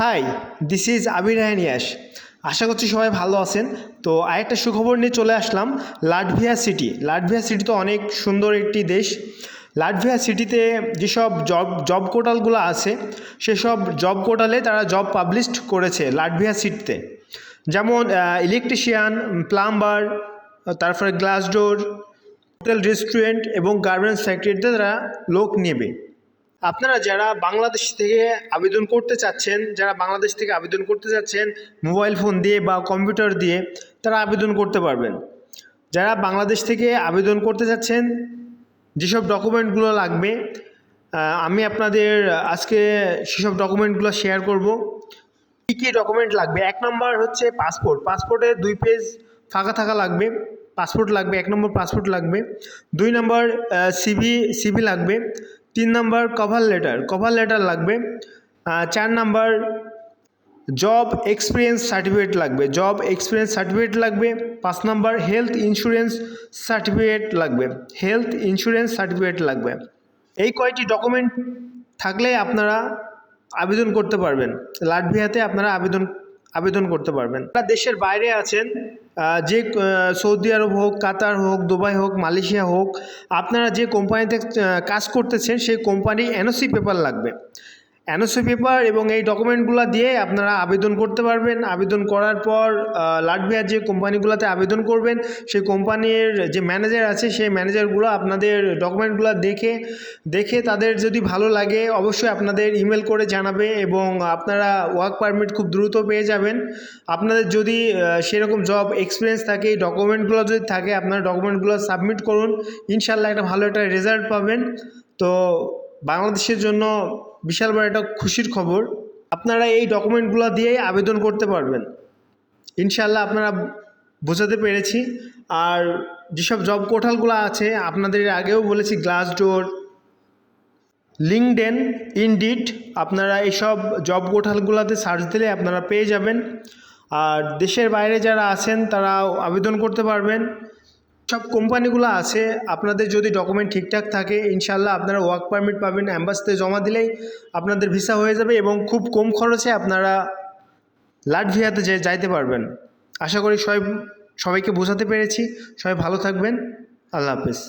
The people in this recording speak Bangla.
Hi this is Abir Rayan Yas আশা করছি সবাই ভালো আছেন। তো আরেকটা সুখবর নিয়ে চলে আসলাম লাটভিয়া সিটি লাটভিয়া সিটি তো অনেক সুন্দর একটি দেশ। লাটভিয়া সিটিতে যেসব জব জব পোর্টালগুলো আছে, সেসব জব পোর্টালে তারা জব পাবলিশড করেছে লাটভিয়া সিটিতে যেমন ইলেকট্রিশিয়ান প্লাম্বার তারপরে গ্লাস ডোর হোটেল রেস্টুরেন্ট এবং গার্মেন্টস ফ্যাক্টরিতে তারা লোক নেবে। আপনারা যারা বাংলাদেশ থেকে আবেদন করতে চাচ্ছেন, যারা বাংলাদেশ থেকে আবেদন করতে চাচ্ছেন, মোবাইল ফোন দিয়ে বা কম্পিউটার দিয়ে, তারা আবেদন করতে পারবেন। যারা বাংলাদেশ থেকে আবেদন করতে চাচ্ছেন, যেসব ডকুমেন্টগুলো লাগবে আমি আপনাদের আজকে সেসব ডকুমেন্টগুলো শেয়ার করব। কী কী ডকুমেন্ট লাগবে? এক নম্বর হচ্ছে পাসপোর্ট। পাসপোর্টে দুই পেজ ফাঁকা থাকা লাগবে। পাসপোর্ট লাগবে, এক নম্বর পাসপোর্ট লাগবে। দুই নম্বর সিভি সিভি লাগবে। তিন নম্বর কভার লেটার কভার লেটার লাগবে। চার নম্বর জব এক্সপিরিয়েন্স সার্টিফিকেট লাগবে। জব এক্সপিরিয়েন্স সার্টিফিকেট লাগবে। পাঁচ নম্বর হেলথ ইন্স্যুরেন্স সার্টিফিকেট লাগবে। হেলথ ইন্স্যুরেন্স সার্টিফিকেট লাগবে। এই কয়টি ডকুমেন্ট থাকলে আপনারা আবেদন করতে পারবেন। লাটভিয়াতে আপনারা আবেদন আবেদন করতে পারবেন। আপনারা দেশের বাইরে আছেন যে সৌদি আরব হোক, কাতার হোক, দুবাই হোক, মালয়েশিয়া হোক, আপনারা যে কোম্পানিতে কাজ করতেছেন, সেই কোম্পানি এনওসি পেপার লাগবে। এনওসি পেপার এবং এই ডকুমেন্টগুলো দিয়ে আপনারা আবেদন করতে পারবেন। আবেদন করার পর লাটভিয়ার যে কোম্পানিগুলোতে আবেদন করবেন, সেই কোম্পানির যে ম্যানেজার আছে, সেই ম্যানেজারগুলো আপনাদের ডকুমেন্টগুলো দেখে দেখে তাদের যদি ভালো লাগে, অবশ্যই আপনাদের ইমেল করে জানাবে এবং আপনারা ওয়ার্ক পারমিট খুব দ্রুত পেয়ে যাবেন। আপনাদের যদি সেরকম জব এক্সপিরিয়েন্স থাকে, এই ডকুমেন্টগুলো যদি থাকে, আপনারা ডকুমেন্টগুলো সাবমিট করুন। ইনশাল্লাহ একটা ভালো একটা রেজাল্ট পাবেন। তো বাংলাদেশের জন্য বিশাল বড় একটা খুশির খবর। আপনারা এই ডকুমেন্টগুলো দিয়েই আবেদন করতে পারবেন। ইনশাল্লাহ আপনারা বোঝাতে পেরেছি। আর যেসব জব পোর্টালগুলো আছে, আপনাদের আগেও বলেছি গ্লাস ডোর লিঙ্কডেন ইনডিট, আপনারা এইসব জব পোর্টালগুলোতে সার্চ দিলে আপনারা পেয়ে যাবেন। আর দেশের বাইরে যারা আছেন তারা আবেদন করতে পারবেন। সব কোম্পানিগুলো আছে, আপনাদের যদি ডকুমেন্ট ঠিকঠাক থাকে ইনশাল্লাহ আপনারা ওয়ার্ক পারমিট পাবেন অ্যাম্বাসিতে জমা দিলেই আপনাদের ভিসা হয়ে যাবে এবং খুব কম খরচে আপনারা লাটভিয়াতে যে যাইতে পারবেন। আশা করি সবাই, সবাইকে বোঝাতে পেরেছি। সবাই ভালো থাকবেন। আল্লাহ হাফেজ।